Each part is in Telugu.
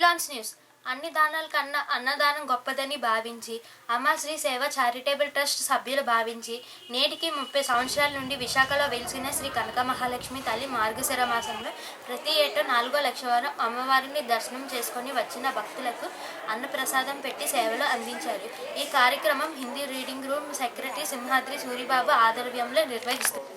Lunch News. అన్ని దానాల కన్నా అన్నదానం గొప్పదని భావించి అమ్మశ్రీ సేవ చారిటబుల్ ట్రస్ట్ సభ్యులు భావించి నేటికి ముప్పై సంవత్సరాల నుండి విశాఖలో వెలిసిన శ్రీ కనక మహాలక్ష్మి తల్లి మార్గశిర మాసంలో ప్రతి ఏటా నాలుగో లక్ష వారం అమ్మవారిని దర్శనం చేసుకొని వచ్చిన భక్తులకు అన్నప్రసాదం పెట్టి సేవలు అందించారు. ఈ కార్యక్రమం Hindi reading room secretary Simhadri Suribabu ఆధ్వర్యంలో నిర్వహిస్తారు.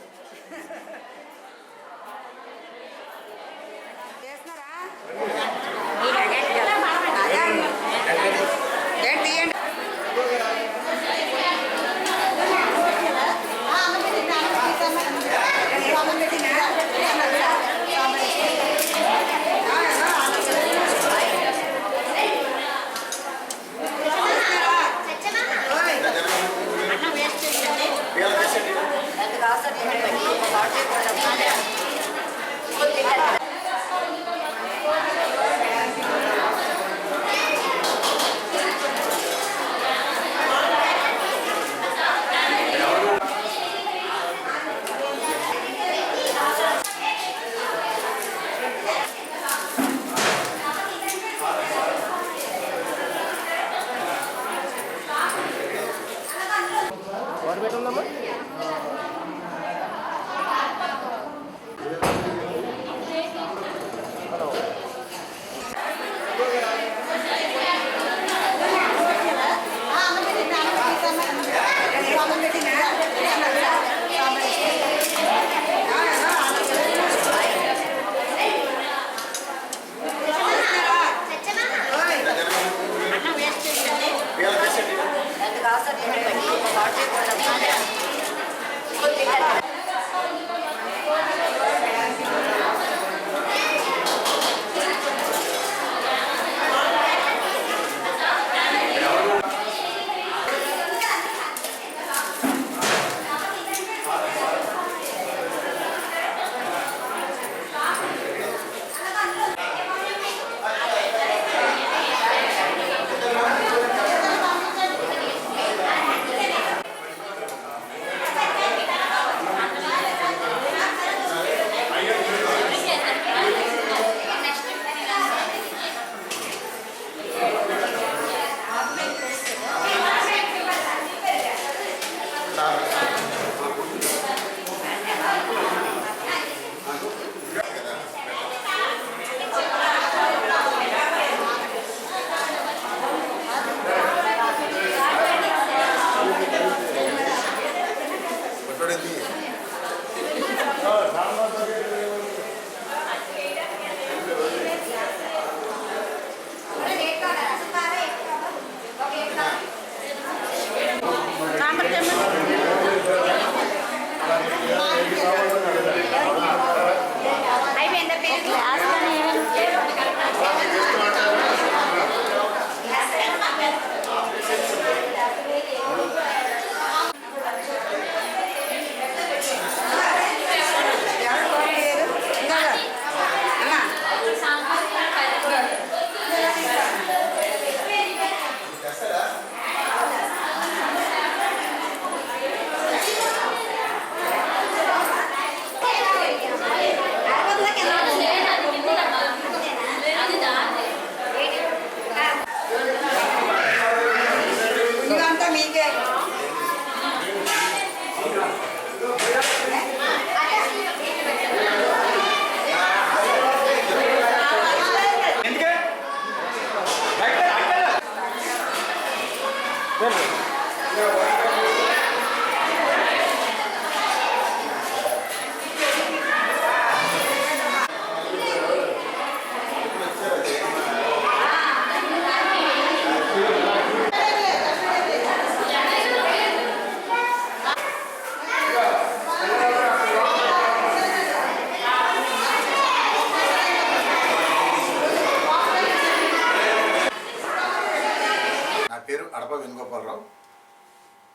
పేరు అడప వేణుగోపాలరావు.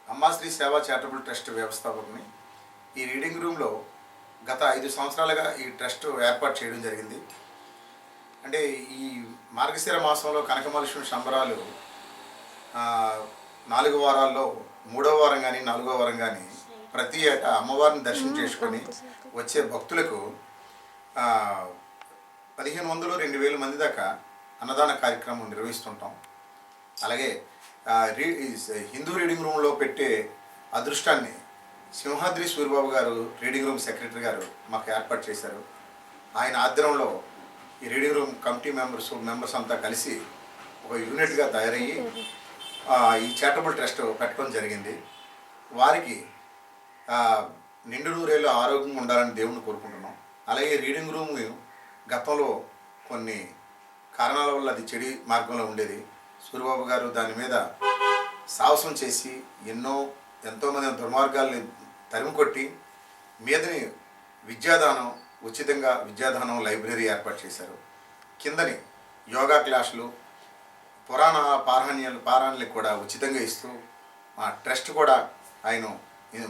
అమ్మాశ్రీ సేవా చారిటబుల్ ట్రస్ట్ వ్యవస్థాపకుని. ఈ రీడింగ్ రూమ్లో గత ఐదు సంవత్సరాలుగా ఈ ట్రస్ట్ ఏర్పాటు చేయడం జరిగింది. అంటే ఈ మార్గశిర మాసంలో కనకమలక్ష్మి సంబరాలు నాలుగు వారాల్లో మూడో వారం కానీ నాలుగో వారం కానీ ప్రతి ఏటా అమ్మవారిని దర్శనం చేసుకొని వచ్చే భక్తులకు పదిహేను వందలు రెండు వేల మంది దాకా అన్నదాన కార్యక్రమం నిర్వహిస్తుంటాం. అలాగే హిందూ రీడింగ్ రూమ్లో పెట్టే అదృష్టాన్ని సింహాద్రి సూరిబాబు గారు రీడింగ్ రూమ్ సెక్రటరీ గారు మాకు ఏర్పాటు చేశారు. ఆయన ఆధ్వర్యంలో ఈ reading room committee members members అంతా కలిసి ఒక యూనిట్గా తయారయ్యి ఈ చారిటబుల్ ట్రస్ట్ పెట్టడం జరిగింది. వారికి నిండు నూరేళ్ళు ఆరోగ్యంగా ఉండాలని దేవుణ్ణి కోరుకుంటున్నాం. అలాగే రీడింగ్ రూమ్ గతంలో కొన్ని కారణాల వల్ల అది చెడి మార్గంలో ఉండేది. సూర్యబాబు గారు దాని మీద సాహసం చేసి ఎన్నో ఎంతోమంది దుర్మార్గాల్ని తరిమికొట్టి మీదని విద్యాదానం ఉచితంగా విద్యాదానం లైబ్రరీ ఏర్పాటు చేశారు. కిందని యోగా క్లాసులు పురాణ పారాణ్యాలు పారాణ్యాలకు కూడా ఉచితంగా ఇస్తూ మా ట్రస్ట్ కూడా ఆయన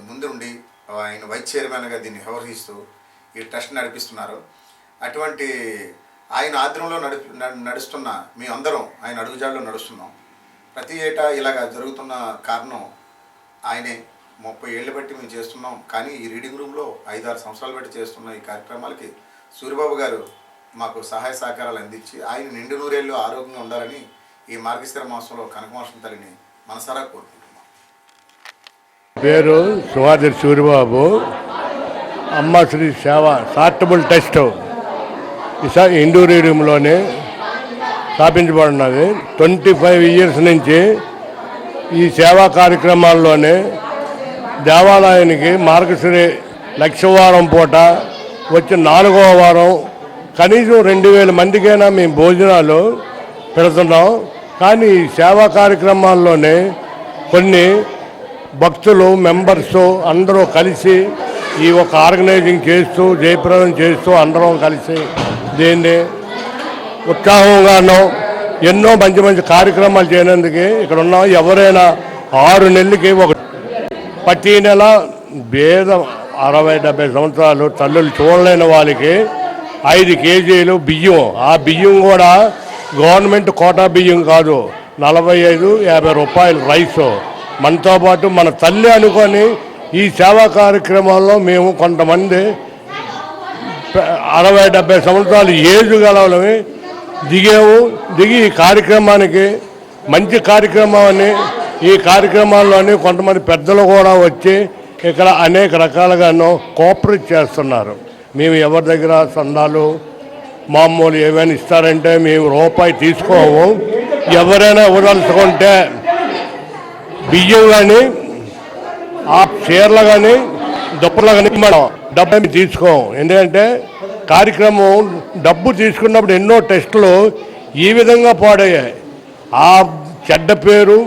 ముందుండి ఆయన వైస్ చైర్మన్గా దీన్ని వ్యవహరిస్తూ ఈ ట్రస్ట్ నడిపిస్తున్నారు. అటువంటి ఆయన ఆధ్వర్యంలో నడిపి నడు- నడుస్తున్న మీ అందరం ఆయన అడుగుజాడలో నడుస్తున్నాం. ప్రతి ఏటా ఇలాగ జరుగుతున్న కారణం ఆయనే. ముప్పై ఏళ్ళు బట్టి మేము చేస్తున్నాం. కానీ ఈ రీడింగ్ రూమ్లో ఐదారు సంవత్సరాలు బట్టి చేస్తున్న ఈ కార్యక్రమాలకి సూర్యబాబు గారు మాకు సహాయ సహకారాలు అందించి ఆయన నిండు నూరేళ్ళు ఆరోగ్యంగా ఉండాలని ఈ మార్గశిర మాసంలో కనకమాసం తల్లిని మనసారా కోరుకుంటున్నాం. పేరు సుహాదిర్ సూరిబాబు. అమ్మ శ్రీ సేవ చార్టబుల్ టెస్ట్. ఈసారి హిందూ రీడియంలోనే స్థాపించబడినది. ట్వంటీ ఫైవ్ ఇయర్స్ నుంచి ఈ సేవా కార్యక్రమాల్లోనే దేవాలయానికి మార్గశ్రీ లక్షవారం పూట వచ్చి నాలుగవ వారం కనీసం రెండు వేల మందికైనా మేము భోజనాలు పెడుతున్నాం. కానీ ఈ సేవా కార్యక్రమాల్లోనే కొన్ని భక్తులు మెంబర్స్ అందరూ కలిసి ఈ ఒక ఆర్గనైజింగ్ చేస్తూ జయప్రదం చేస్తూ అందరం కలిసి దీన్ని ఉత్సాహంగానో ఎన్నో మంచి మంచి కార్యక్రమాలు చేయనందుకే ఇక్కడ ఉన్న. ఎవరైనా ఆరు నెలలకి ఒక ప్రతి నెల భేద అరవై డెబ్బై సంవత్సరాలు తల్లులు చూడలేని వాళ్ళకి ఐదు కేజీలు బియ్యం. ఆ బియ్యం కూడా గవర్నమెంట్ కోటా బియ్యం కాదు నలభై ఐదు యాభై రూపాయలు రైస్. మనతో పాటు మన తల్లి అనుకొని ఈ సేవా కార్యక్రమాల్లో మేము కొంతమంది అరవై డెబ్బై సంవత్సరాలు ఏజ్ గలవి దిగాము దిగి ఈ కార్యక్రమానికి మంచి కార్యక్రమం అని ఈ కార్యక్రమాల్లోని కొంతమంది పెద్దలు కూడా వచ్చి ఇక్కడ అనేక రకాలుగానో కోఆపరేట్ చేస్తున్నారు. మేము ఎవరి దగ్గర సందాలు మామూలు ఏమైనా ఇస్తారంటే మేము రూపాయి తీసుకోము. ఎవరైనా ఇవ్వదలుచుకుంటే బియ్యం కానీ ఆ చీరలు కానీ దుప్పలు కానీ మనం డబ్బు తీసుకోం. ఎందుకంటే కార్యక్రమం డబ్బు తీసుకున్నప్పుడు ఎన్నో టెస్టులు ఈ విధంగా పాడయ్యాయి. ఆ చెడ్డ పేరు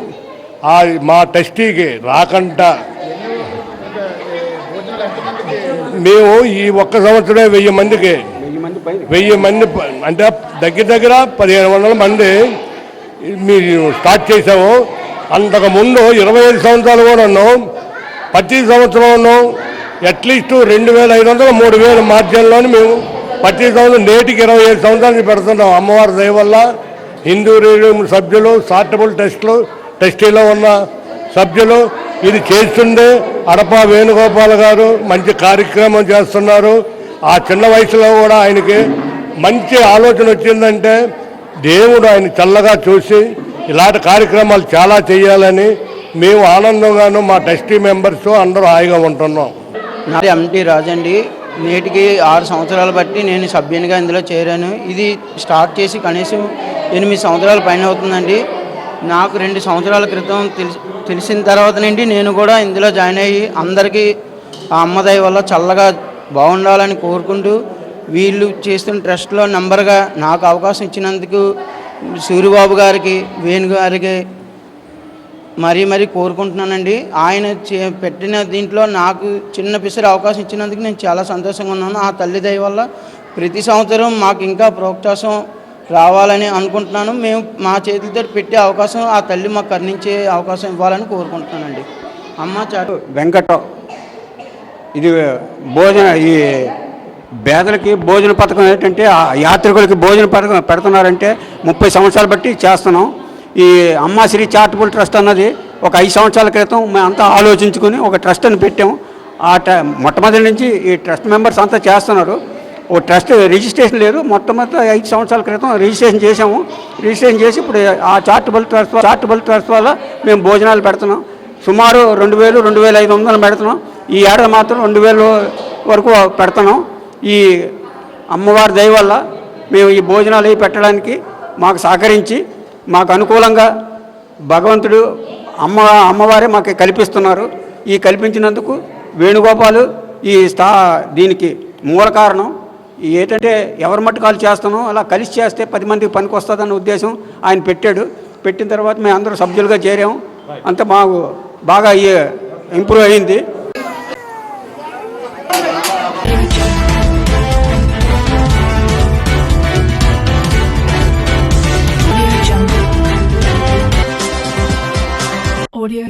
ఆ మా టెస్టీకి రాకుండా మేము ఈ ఒక్క సంవత్సరమే వెయ్యి మందికి. వెయ్యి మంది అంటే దగ్గర దగ్గర పదిహేను వందల మంది మీరు స్టార్ట్ చేసాము అంతకు ముందు ఇరవై ఐదు సంవత్సరాలు కూడా ఉన్నాం ప్రతి సంవత్సరంలో అట్లీస్ట్ రెండు వేల ఐదు వందలు మూడు వేల మార్జిన్లోని మేము ప్రతి సంవత్సరం నేటికి ఇరవై ఐదు సంవత్సరాలు పెడుతున్నాం. అమ్మవారి దయ వల్ల హిందూ రేడియం సభ్యులు సార్టబుల్ టెస్టులు టెస్టీలో ఉన్న సభ్యులు ఇది చేస్తుండే అడప వేణుగోపాల్ గారు మంచి కార్యక్రమం చేస్తున్నారు. ఆ చిన్న వయసులో కూడా ఆయనకి మంచి ఆలోచన వచ్చిందంటే దేవుడు ఆయన చల్లగా చూసి ఇలాంటి కార్యక్రమాలు చాలా చేయాలని మేము ఆనందంగాను మా టెస్టీ మెంబర్స్ అందరూ హాయిగా ఉంటున్నాం. నాది ఎంటీ రాజండి. నేటికి ఆరు సంవత్సరాలు బట్టి నేను సభ్యునిగా ఇందులో చేరాను. ఇది స్టార్ట్ చేసి కనీసం ఎనిమిది సంవత్సరాల పైన అవుతుందండి. నాకు రెండు సంవత్సరాల క్రితం తెలిసి తెలిసిన తర్వాత నుండి నేను కూడా ఇందులో జాయిన్ అయ్యి అందరికీ ఆ అమ్మదాయి వల్ల చల్లగా బాగుండాలని కోరుకుంటూ వీళ్ళు చేస్తున్న ట్రస్ట్లో నంబర్గా నాకు అవకాశం ఇచ్చినందుకు సూర్యబాబు గారికి వేణు గారికి మరీ మరీ కోరుకుంటున్నానండి. ఆయన చే- పెట్టిన దీంట్లో నాకు చిన్న పిసరి అవకాశం ఇచ్చినందుకు నేను చాలా సంతోషంగా ఉన్నాను. ఆ తల్లి దయ వల్ల ప్రతి సంవత్సరం మాకు ఇంకా ప్రోత్సాహం రావాలని అనుకుంటున్నాను. మేము మా చేతులతో పెట్టే అవకాశం ఆ తల్లి మాకు కర్ణించే అవకాశం ఇవ్వాలని కోరుకుంటున్నానండి. అమ్మ చాటు. వెంకట ఇది భోజన ఈ పేదలకి భోజన పథకం ఏంటంటే ఆ యాత్రికులకి భోజన పథకం పెడుతున్నారంటే ముప్పై సంవత్సరాలు బట్టి చేస్తున్నాం. ఈ అమ్మాశ్రీ చారిటబుల్ ట్రస్ట్ అన్నది ఒక ఐదు సంవత్సరాల క్రితం మేము అంతా ఆలోచించుకుని ఒక ట్రస్ట్ని పెట్టాము. ఆ ట మొట్టమొదటి నుంచి ఈ ట్రస్ట్ మెంబర్స్ అంతా చేస్తున్నారు. ఓ ట్రస్ట్ రిజిస్ట్రేషన్ లేదు. మొట్టమొదటి ఐదు సంవత్సరాల క్రితం రిజిస్ట్రేషన్ చేసాము రిజిస్ట్రేషన్ చేసి ఇప్పుడు ఆ చారిటబుల్ ట్రస్ట్ చారిటబుల్ ట్రస్ట్ వల్ల మేము భోజనాలు పెడుతున్నాం. సుమారు రెండు వేలు రెండు వేల ఐదు వందలు పెడుతున్నాం. ఈ ఏడాది మాత్రం రెండు వేలు వరకు పెడుతున్నాం. ఈ అమ్మవారి దయ వల్ల మేము ఈ భోజనాలు అవి పెట్టడానికి మాకు సహకరించి మాకు అనుకూలంగా భగవంతుడు అమ్మ అమ్మవారే మాకు కల్పిస్తున్నారు. ఈ కల్పించినందుకు వేణుగోపాలు ఈ స్థా దీనికి మూల కారణం ఏంటంటే ఎవరి మట్టుకాలు చేస్తానో అలా కలిసి చేస్తే పది మందికి పనికి వస్తుందన్న ఉద్దేశం ఆయన పెట్టాడు. పెట్టిన తర్వాత మేము అందరూ సభ్యులుగా చేరాము అంత మాకు బాగా ఇంప్రూవ్ అయింది. Audio